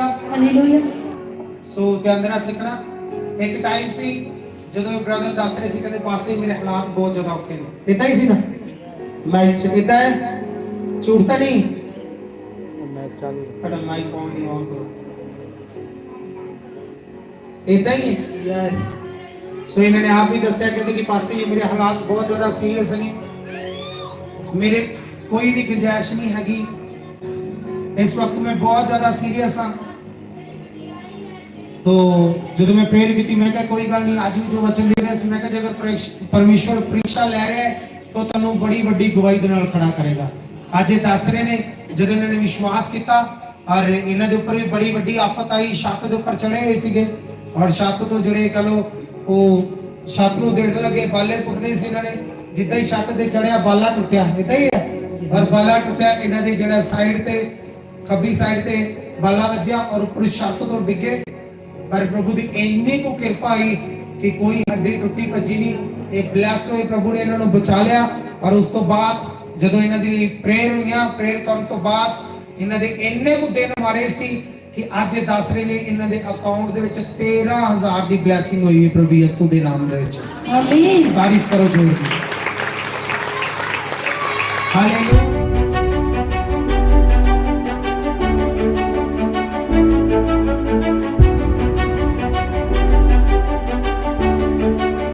Hallelujah ਸੋ ਧਿਆਨ ਦੇਣਾ ਸਿੱਖਣਾ। ਇੱਕ ਟਾਈਮ ਸੀ ਜਦੋਂ ਇਹ ਬ੍ਰਦਰ ਦੱਸ ਰਹੇ ਸੀ ਕਹਿੰਦੇ ਪਾਸੇ ਮੇਰੇ ਹਾਲਾਤ ਬਹੁਤ ਜ਼ਿਆਦਾ ਔਖੇ ਨੇ। ਇਦਾਂ ਹੀ ਸੀ ਨਾ? ਮਾਈਕ ਚ ਇਦਾਂ ਹੈ? ਝੂਠ ਤਾਂ ਨਹੀਂ? ਮੈਂ ਚੱਲ। ਤੁਹਾਡਾ ਮਾਈਕ ਆਨ ਨਹੀਂ ਆਨ ਕਰੋ। ਇਦਾਂ ਹੀ ਯੈਸ ਸੋ ਇਹਨਾਂ ਨੇ ਆਪ ਵੀ ਦੱਸਿਆ ਕਹਿੰਦੇ ਕਿ ਪਾਸੇ ਮੇਰੇ ਹਾਲਾਤ ਬਹੁਤ ਜ਼ਿਆਦਾ ਸੀਰੀਅਸ ਨੇ। ਮੇਰੇ ਕੋਈ ਵੀ ਗੁੰਜਾਇਸ਼ ਨਹੀਂ ਹੈਗੀ। ਇਸ ਵਕਤ ਮੈਂ ਬਹੁਤ ਜ਼ਿਆਦਾ ਸੀਰੀਅਸ ਹਾਂ। ਤੋ ਜਦੋਂ ਮੈਂ ਪ੍ਰੇਰ ਕੀਤੀ, ਮੈਂ ਕਿਹਾ, ਕੋਈ ਗੱਲ ਨਹੀਂ, ਅੱਜ ਵੀ ਜੋ ਵਚਨ ਦੇ ਰਿਹਾ ਸੀ, ਮੈਂ ਕਿਹਾ, ਜੇ ਅਗਰ ਪਰਮੇਸ਼ਵਰ ਪ੍ਰੀਖਿਆ ਲੈ ਰਿਹਾ ਹੈ, ਤਾਂ ਤੁਹਾਨੂੰ ਬੜੀ ਵੱਡੀ ਗਵਾਹੀ ਦੇ ਨਾਲ ਖੜਾ ਕਰੇਗਾ। ਅੱਜ ਇਹ ਦੱਸ ਰਹੇ ਨੇ, ਜਦੋਂ ਇਹਨਾਂ ਨੇ ਵਿਸ਼ਵਾਸ ਕੀਤਾ, ਔਰ ਇਹਨਾਂ ਦੇ ਉੱਪਰ ਵੀ ਬੜੀ ਵੱਡੀ ਆਫਤ ਆਈ, ਛੱਤ ਦੇ ਉੱਪਰ ਚੜੇ ਹੋਏ ਸੀਗੇ, ਔਰ ਛੱਤ ਤੋਂ ਜਿਹੜੇ ਕਹ ਲੋ ਉਹ ਛੱਤ ਨੂੰ ਦੇਣ ਲੱਗੇ, ਬਾਲੇ ਟੁੱਟਣੇ ਸੀ ਇਹਨਾਂ ਨੇ, ਜਿੱਦਾਂ ਹੀ ਛੱਤ ਤੇ ਚੜਿਆ ਬਾਲਾ ਟੁੱਟਿਆ ਇਦਾਂ ਹੀ ਹੈ। ਔਰ ਬਾਲਾ ਟੁੱਟਿਆ, ਇਹਨਾਂ ਦੇ ਜਿਹੜਾ ਸਾਈਡ ਤੇ ਖੱਬੀ ਸਾਈਡ ਤੇ ਬਾਲਾ ਵੱਜਿਆ ਔਰ ਉੱਪਰ ਛੱਤ ਤੋਂ ਡਿੱਗੇ। ਪਰ ਪ੍ਰਭੂ ਦੀ ਇੰਨੀ ਕੋ ਕਿਰਪਾ ਆਈ ਕਿ ਕੋਈ ਹੱਡੀ ਟੁੱਟੀ ਭੱਜੀ ਨਹੀਂ। ਇਹ ਬਲੈਸਡ ਹੋਏ ਪ੍ਰਭੂ ਨੇ ਇਹਨਾਂ ਨੂੰ ਬਚਾ ਲਿਆ। ਔਰ ਉਸ ਤੋਂ ਬਾਅਦ ਜਦੋਂ ਇਹਨਾਂ ਦੀ ਪ੍ਰੇਅਰ ਹੋਈਆਂ ਪ੍ਰੇਅਰ ਕਰਨ ਤੋਂ ਬਾਅਦ ਇਹਨਾਂ ਦੇ ਇੰਨੇ ਕੁ ਦਿਨ ਮਾਰੇ ਸੀ ਕਿ ਅੱਜ ਦੱਸ ਰਹੇ ਨੇ ਇਹਨਾਂ ਦੇ ਅਕਾਊਂਟ ਦੇ ਵਿੱਚ 13000 ਦੀ ਬਲੇਸਿੰਗ ਹੋਈ ਹੈ ਪ੍ਰਭੂ ਯਿਸੂ ਦੇ ਨਾਮ ਦੇ ਵਿੱਚ। ਆਮੀਨ ਤਾਰੀਫ ਕਰੋ ਜੋਰ ਦੀ ਹਾਲੇਲੂਇਆ